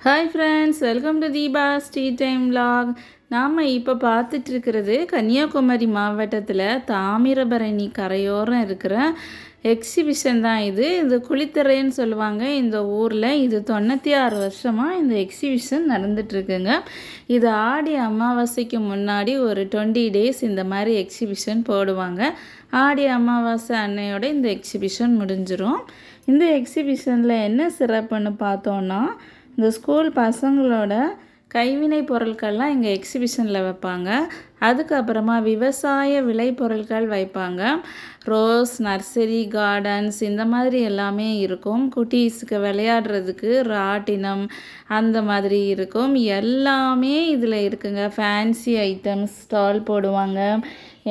Hi friends welcome to Deepa Sri time log நாம் இப்போ பார்த்துட்ருக்கிறது கன்னியாகுமரி மாவட்டத்தில் தாமிரபரணி கரையோரம் இருக்கிற எக்ஸிபிஷன் தான் இது. இது குளித்தரைன்னு சொல்லுவாங்க. இந்த ஊரில் இது தொண்ணூற்றி ஆறு வருஷமாக இந்த எக்ஸிபிஷன் நடந்துட்டுருக்குங்க. இது ஆடி அமாவாசைக்கு முன்னாடி ஒரு டுவெண்ட்டி டேஸ் இந்த மாதிரி எக்ஸிபிஷன் போடுவாங்க. ஆடி அமாவாசை அன்னையோட இந்த எக்ஸிபிஷன் முடிஞ்சிடும் இந்த எக்ஸிபிஷனில் என்ன சிறப்புன்னு பார்த்தோன்னா இந்த ஸ்கூல் பசங்களோட கைவினை பொருட்கள்லாம் இங்கே எக்ஸிபிஷனில் வைப்பாங்க. அதுக்கப்புறமா விவசாய விளைபொருட்கள் வைப்பாங்க. ரோஸ் நர்சரி கார்டன்ஸ் இந்த மாதிரி எல்லாமே இருக்கும். குட்டீஸுக்கு விளையாடுறதுக்கு ராட்டினம் அந்த மாதிரி இருக்கும். எல்லாமே இதில் இருக்குங்க. ஃபேன்சி ஐட்டம்ஸ் ஸ்டால் போடுவாங்க.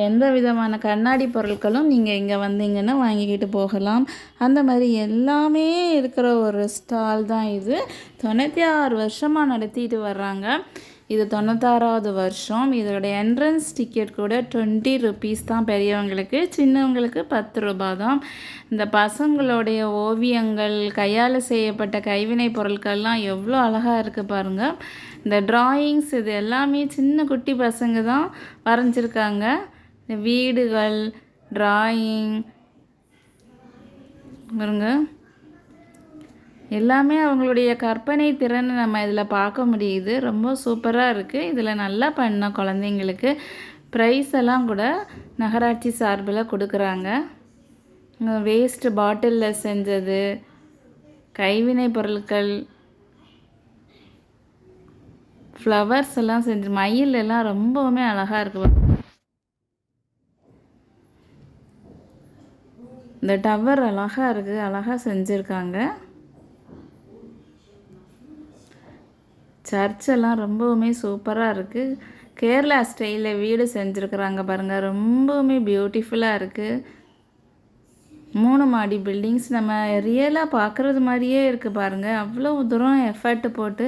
எந்த விதமான கண்ணாடி பொருட்களும் நீங்கள் இங்கே வந்தீங்கன்னா வாங்கிக்கிட்டு போகலாம். அந்த மாதிரி எல்லாமே இருக்கிற ஒரு ஸ்டால் தான் இது. தொண்ணூற்றி ஆறு வருஷமாக நடத்திட்டு வர்றாங்க. இது தொண்ணூத்தாறாவது வருஷம். இதோடய என்ட்ரன்ஸ் டிக்கெட் கூட டுவெண்ட்டி ருபீஸ் தான் பெரியவங்களுக்கு. சின்னவங்களுக்கு பத்து ரூபா தான். இந்த பசங்களுடைய ஓவியங்கள் கையால் செய்யப்பட்ட கைவினை பொருட்கள்லாம் எவ்வளோ அழகாக இருக்குது பாருங்கள் இந்த ட்ராயிங்ஸ் இது எல்லாமே சின்ன குட்டி பசங்க தான் வரைஞ்சிருக்காங்க. இந்த வீடுகள் ட்ராயிங் பாருங்கள் எல்லாமே அவங்களுடைய கற்பனை திறனை நம்ம இதில் பார்க்க முடியுது. ரொம்ப சூப்பராக இருக்குது இதில் நல்லா பண்ண குழந்தைங்களுக்கு ப்ரைஸ் எல்லாம் கூட நகராட்சி சார்பில் கொடுக்குறாங்க. வேஸ்ட்டு பாட்டிலில் செஞ்சது கைவினை பொருட்கள் ஃப்ளவர்ஸ் எல்லாம் செஞ்சு மயில் எல்லாம் ரொம்பவுமே அழகாக இருக்குது இந்த டவர் அழகாக இருக்குது அழகாக செஞ்சுருக்காங்க. சர்ச்செல்லாம் ரொம்பவுமே சூப்பராக இருக்குது கேரளா ஸ்டைலில் வீடு செஞ்சுருக்குறாங்க பாருங்கள் ரொம்பவுமே பியூட்டிஃபுல்லாக இருக்குது மூணு மாடி பில்டிங்ஸ் நம்ம ரியலாக பார்க்குறது மாதிரியே இருக்குது பாருங்கள் அவ்வளோ தூரம் எஃபர்ட் போட்டு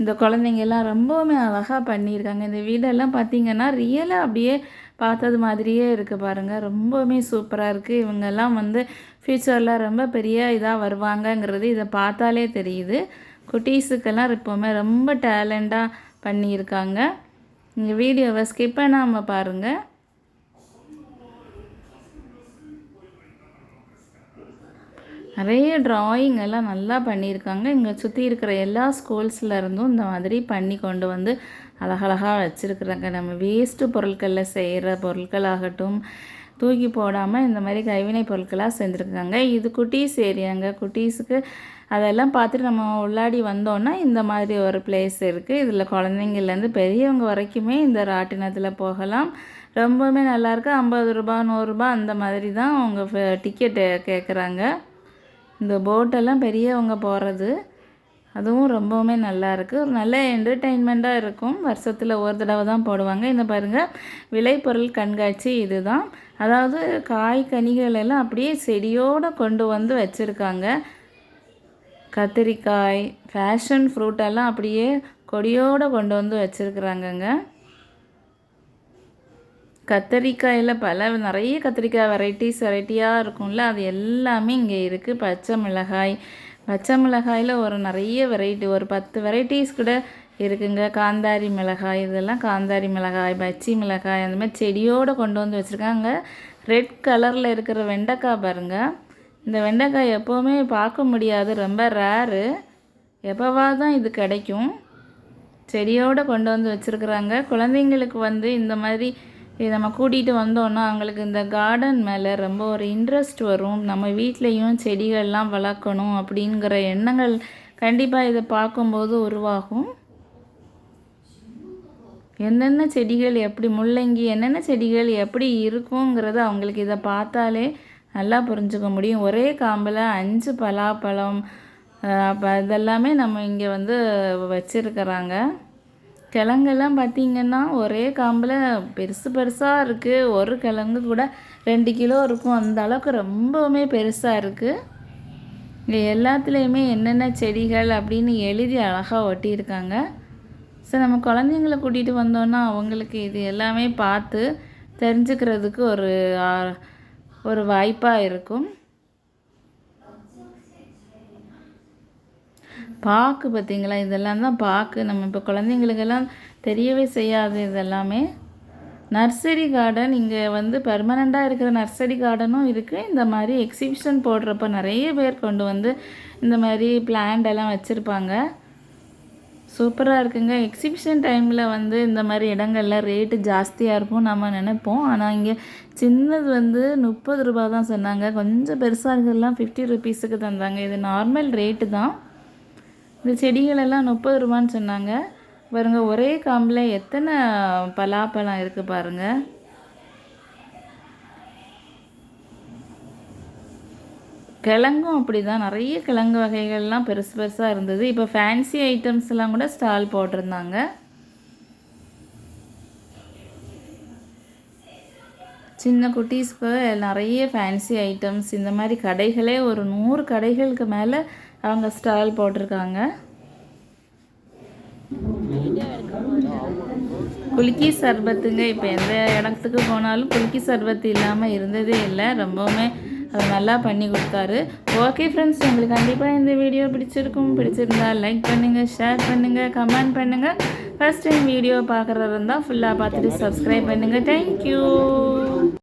இந்த குழந்தைங்கெல்லாம் ரொம்பவுமே அழகாக பண்ணியிருக்காங்க. இந்த வீடெல்லாம் பார்த்திங்கன்னா ரியலாக அப்படியே பார்த்தது மாதிரியே இருக்குது பாருங்கள் ரொம்பவுமே சூப்பராக இருக்குது இவங்கெல்லாம் வந்து ஃப்யூச்சரில் ரொம்ப பெரிய இதாக வருவாங்கங்கிறது இதை பார்த்தாலே தெரியுது. குட்டீஸுக்கெல்லாம் எப்போவுமே ரொம்ப டேலண்டாக பண்ணியிருக்காங்க. இந்த வீடியோவை ஸ்கிப் பண்ணாமல் பாருங்கள் நிறைய ட்ராயிங் எல்லாம் நல்லா பண்ணியிருக்காங்க. இங்கே சுற்றி இருக்கிற எல்லா ஸ்கூல்ஸில் இருந்தும் இந்த மாதிரி பண்ணி கொண்டு வந்து அழகழகாக வச்சுருக்குறாங்க. நம்ம வேஸ்ட்டு பொருட்களில் செய்கிற பொருட்களாகட்டும் தூக்கி போடாமல் இந்த மாதிரி கைவினை பொருட்களாக செஞ்சுருக்காங்க இது குட்டீஸ் ஏரியாங்க குட்டீஸுக்கு அதெல்லாம் பார்த்துட்டு நம்ம உள்ளாடி வந்தோன்னா இந்த மாதிரி ஒரு பிளேஸ் இருக்குது இதில் குழந்தைங்கள்லேருந்து பெரியவங்க வரைக்குமே இந்த ராட்டினத்தில் போகலாம். ரொம்பவுமே நல்லாயிருக்கு ஐம்பது ரூபா நூறுரூபா அந்த மாதிரி தான் அவங்க டிக்கெட்டு கேட்குறாங்க இந்த போட்டெல்லாம் பெரியவங்க போகிறது அதுவும் ரொம்பவுமே நல்லா இருக்குது ஒரு நல்ல என்டர்டெயின்மெண்ட்டாக இருக்கும். வருஷத்தில் ஒரு தடவை தான் போடுவாங்க. இந்த பாருங்கள் விளைபொருள் கண்காட்சி இது தான் அதாவது காய் கனிகள் எல்லாம் அப்படியே செடியோடு கொண்டு வந்து வச்சுருக்காங்க. கத்திரிக்காய் ஃபேஷன் ஃப்ரூட்டெல்லாம் அப்படியே கொடியோடு கொண்டு வந்து வச்சுருக்குறாங்கங்க. கத்திரிக்காயில் பல நிறைய கத்திரிக்காய் வெரைட்டிஸ் வெரைட்டியாக இருக்கும்ல. அது எல்லாமே இங்கே இருக்குது பச்சை மிளகாய். பச்சை மிளகாயில் ஒரு நிறைய வெரைட்டி ஒரு பத்து வெரைட்டிஸ் கூட இருக்குங்க. காந்தாரி மிளகாய் இதெல்லாம் காந்தாரி மிளகாய் பச்சி மிளகாய் அந்த மாதிரி செடியோடு கொண்டு வந்து வச்சுருக்காங்க. ரெட் கலரில் இருக்கிற வெண்டைக்காய் பாருங்கள் இந்த வெண்டைக்காய் எப்போவுமே பார்க்க முடியாது. ரொம்ப ரேரு எப்போவா தான் இது கிடைக்கும். செடியோடு கொண்டு வந்து வச்சுருக்குறாங்க. குழந்தைங்களுக்கு வந்து இந்த மாதிரி நம்ம கூட்டிகிட்டு வந்தோன்னா அவங்களுக்கு இந்த கார்டன் மேலே ரொம்ப ஒரு இன்ட்ரெஸ்ட் வரும். நம்ம வீட்லேயும் செடிகள்லாம் வளர்க்கணும் அப்படிங்கிற எண்ணங்கள் கண்டிப்பாக இதை பார்க்கும்போது உருவாகும். என்னென்ன செடிகள் எப்படி முள்ளங்கி என்னென்ன செடிகள் எப்படி இருக்குங்கிறத அவங்களுக்கு இதை பார்த்தாலே நல்லா புரிஞ்சுக்க முடியும். ஒரே காம்பில் அஞ்சு பலாப்பழம் அப்போ இதெல்லாமே நம்ம இங்கே வந்து வச்சுருக்கிறாங்க. கிழங்கெல்லாம் பார்த்திங்கன்னா ஒரே காம்பில் பெருசு பெருசாக இருக்குது ஒரு கிழங்கு கூட ரெண்டு கிலோ இருக்கும். அந்த அளவுக்கு ரொம்பவுமே பெருசாக இருக்குது இங்கே எல்லாத்துலேயுமே என்னென்ன செடிகள் அப்படின்னு எழுதி அழகாக ஒட்டியிருக்காங்க. ஸோ நம்ம குழந்தைங்கள கூட்டிகிட்டு வந்தோன்னா அவங்களுக்கு இது எல்லாமே பார்த்து தெரிஞ்சுக்கிறதுக்கு ஒரு ஒரு வாய்ப்பாக இருக்கும். பாக்கு பார்த்தீங்களா? இதெல்லாம் தான் பாக்கு. நம்ம இப்போ குழந்தைங்களுக்கெல்லாம் தெரியவே செய்யாது இதெல்லாமே. நர்சரி கார்டன் இங்கே வந்து பெர்மனண்ட்டாக இருக்கிற நர்சரி கார்டனும் இருக்குது இந்த மாதிரி எக்ஸிபிஷன் போடுறப்ப நிறைய பேர் கொண்டு வந்து இந்த மாதிரி பிளான்ட் எல்லாம் வச்சுருப்பாங்க. சூப்பராக இருக்குங்க. எக்ஸிபிஷன் டைமில் வந்து இந்த மாதிரி இடங்கள்லாம் ரேட்டு ஜாஸ்தியாக இருக்கும் நம்ம நினைப்போம். ஆனால் இங்கே சின்னது வந்து முப்பது ரூபா தான் சொன்னாங்க. கொஞ்சம் பெருசாக இருக்கிறதுலாம் ஃபிஃப்டி ருபீஸுக்கு தந்தாங்க. இது நார்மல் ரேட்டு தான். இந்த செடிகளெல்லாம் முப்பது ரூபான்னு சொன்னாங்க. பாருங்கள் ஒரே காம்பில் எத்தனை பலாப்பழம் இருக்குது பாருங்கள் கிழங்கும் அப்படி தான் நிறைய கிழங்கு வகைகள்லாம் பெருசு பெருசாக இருந்தது. இப்போ ஃபேன்சி ஐட்டம்ஸ்லாம் கூட ஸ்டால் போட்டிருந்தாங்க. சின்ன குட்டீஸ்க்கு நிறைய ஃபேன்சி ஐட்டம்ஸ் இந்த மாதிரி கடைகளே ஒரு நூறு கடைகளுக்கு மேலே அவங்க ஸ்டால் போட்டிருக்காங்க. குலுக்கி சர்பத்துங்க இப்போ எந்த இடத்துக்கு போனாலும் குலுக்கி சர்பத்து இல்லாமல் இருந்ததே இல்லை. ரொம்பவுமே நல்லா பண்ணி கொடுத்தாரு. ஓகே ஃப்ரெண்ட்ஸ் உங்களுக்கு கண்டிப்பாக இந்த வீடியோ பிடிச்சிருக்கும். பிடிச்சிருந்தா லைக் பண்ணுங்கள் ஷேர் பண்ணுங்கள் கமெண்ட் பண்ணுங்கள் ஃபஸ்ட் டைம் வீடியோ பார்க்குறதா இருந்தால் ஃபுல்லாக பார்த்துட்டு சப்ஸ்கிரைப் பண்ணுங்கள் தேங்க்யூ